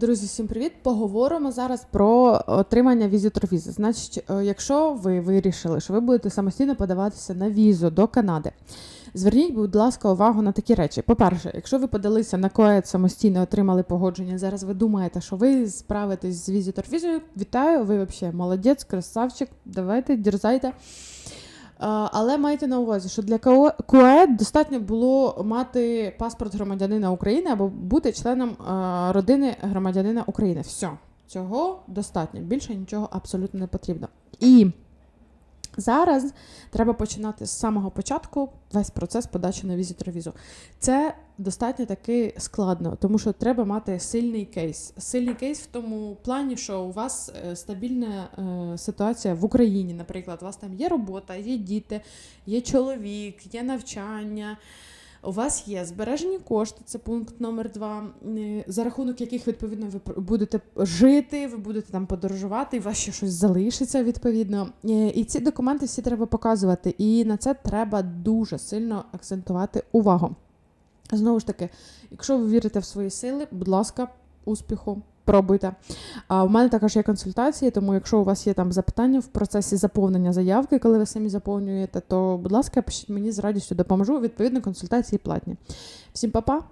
Друзі, всім привіт! Поговоримо зараз про отримання візитор-візи. Значить, е, якщо ви вирішили, що ви будете самостійно подаватися на візу до Канади, зверніть, будь ласка, увагу на такі речі. По-перше, якщо ви подалися на КОЕД самостійно, отримали погодження, зараз ви думаєте, що ви справитесь з візитор-візою, вітаю, ви взагалі молодець, красавчик, давайте, дерзайте. Але майте на увазі, що для КУЕД достатньо було мати паспорт громадянина України або бути членом родини громадянина України. Все, цього достатньо. Більше нічого абсолютно не потрібно. І зараз треба починати з самого початку весь процес подачі на візитор-візу. Це достатньо таки складно, тому що треба мати сильний кейс. Сильний кейс в тому плані, що у вас е, стабільна е, ситуація в Україні, наприклад, у вас там є робота, є діти, є чоловік, є навчання. У вас є збережені кошти, це пункт номер два, е, за рахунок яких відповідно ви будете жити, ви будете там подорожувати, і у вас ще щось залишиться відповідно. Е, І ці документи всі треба показувати. І на це треба дуже сильно акцентувати увагу. Знову ж таки, якщо ви вірите в свої сили, будь ласка, успіху, пробуйте. А у мене також є консультації, тому якщо у вас є там запитання в процесі заповнення заявки, коли ви самі заповнюєте, то будь ласка, пишіть мені з радістю допоможу. Відповідно, консультації платні. Всім па-па!